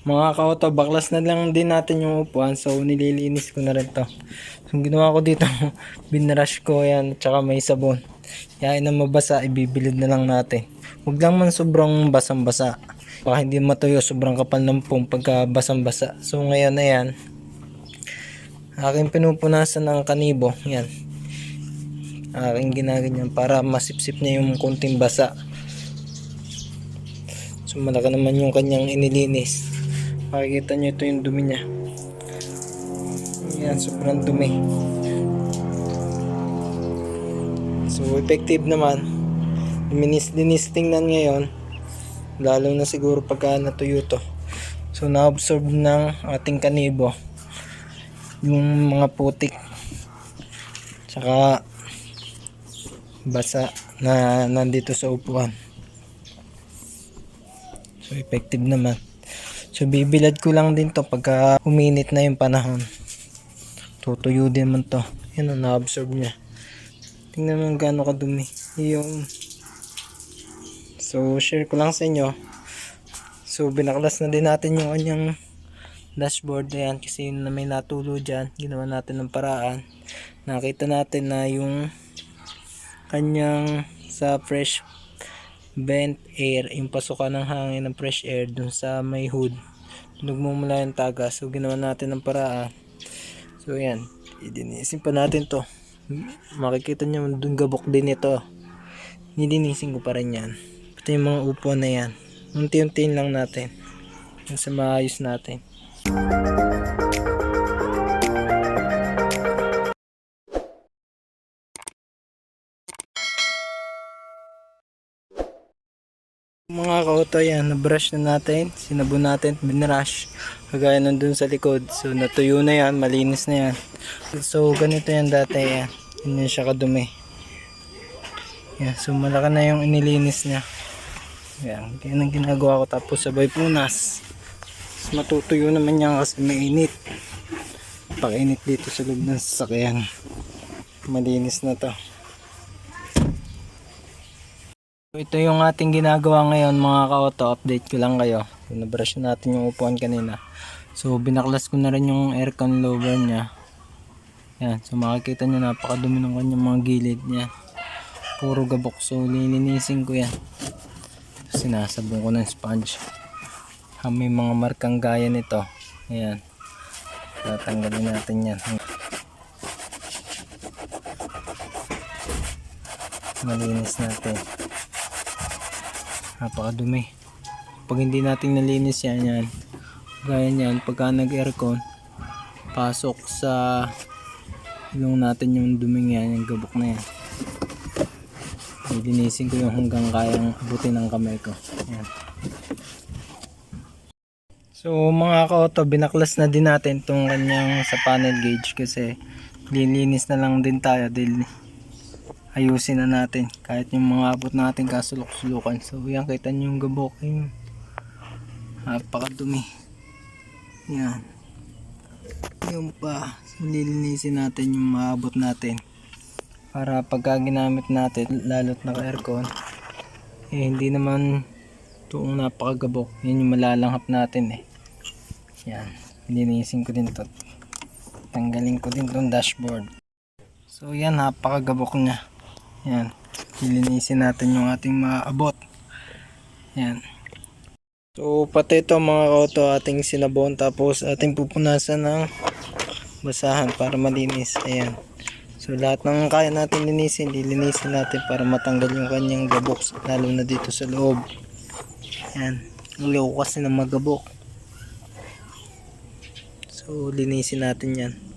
Mga kauto, baklas na lang din natin yung upuan. So, nililinis ko na rin to. So, ginawa ko dito, binrush ko yan, tsaka may sabon. Yain na mabasa, ibibilid na lang natin. Huwag lang man sobrang basang-basa. Baka hindi matuyo, sobrang kapal ng pong pagka basang-basa. So, ngayon na yan. Aking pinupunasan ng kanibo. Yan. Aking ginaganyan para masipsip niya yung kunting basa. So malaki naman yung kanyang inilinis. Makikita nyo ito yung dumi niya. Yan, sobrang dumi. So effective naman. Linis-linis tingnan ngayon. Lalo na siguro pagka natuyo to. So na-absorb ng ating kanibo yung mga putik. Tsaka basa na nandito sa upuan. So effective naman. So bibilad ko lang din to pagka uminit na yung panahon. Tutuyo din man to. Yan ang na-absorb niya. Tingnan mo gaano kadumi. Yung So share ko lang sa inyo. So binaklas na din natin yung kanyang dashboard ayan kasi yun na may natulo dyan. Ginawa natin ng paraan. Nakita natin na yung kanyang sa fresh vent air, yung pasukan ng hangin ng fresh air dun sa may hood. Nagmumula yung taga. So, ginawa natin ng paraan. So, yan. Idinisin pa natin to. Makikita nyo dun gabok din ito. Nilinisin ko pa rin yan. Ito yung mga upuan na yan. Unti-untiin lang natin. Yung sa maayos natin. Mga kauto yan, na-brush na natin, sinabon natin, binrush, kagaya nandun sa likod. So natuyo na yan, malinis na yan. So ganito yan dati yan, hindi siya kadumi. Yan, so malaki na yung inilinis niya. Yan, yan ang ginagawa ko tapos sabay punas. Mas matutuyo naman yan kasi mainit. Pakinit dito sa loob ng sasakyan. Malinis na to. Ito yung ating ginagawa ngayon mga ka-auto. Update ko lang kayo. So, nabrush na natin yung upuan kanina. So binaklas ko na rin yung aircon lower niya. Yan. So makikita nyo napakadumi ng kanyang mga gilid niya. Puro gabok. So lilinisin ko yan. Sinasabong ko ng sponge. Ha, may mga markang gaya nito. Ayan. Tatanggalin natin yan. Malinis natin napakadumi. Pag hindi natin nalinis yan yan. Gaya niyan pagka nag aircon pasok sa ilong natin yung duming yan yung gabok na yan. Lilinisin ko yung hanggang kayang abutin ng kamay ko. Yan. so mga ka-auto binaklas na din natin tong kanyang sa panel gauge kasi lilinis na lang din tayo dahil ayusin na natin kahit yung mga abot natin kasulok-sulukan. So yan kita nyo yung gabok yung napakadumi. Yan. Yung pa so, lilinisin natin yung maabot natin. Para pagka ginamit natin lalo't naka aircon eh hindi naman tuong napakagabok yan yung malalanghap natin eh. Yan. Lilinisin ko din to. Tanggalin ko din tong dashboard. So yan napakagabok niya yan. Lilinisin natin yung ating maabot. Yan. So, pati ito mga auto ating sinabon tapos ating pupunasan ng basahan para malinis. Ayan. So, lahat ng kaya natin linisin, lilinisin natin para matanggal yung kanyang gabok lalo na dito sa loob. Yan. Ang kasi ng magabok. So, linisin natin yan.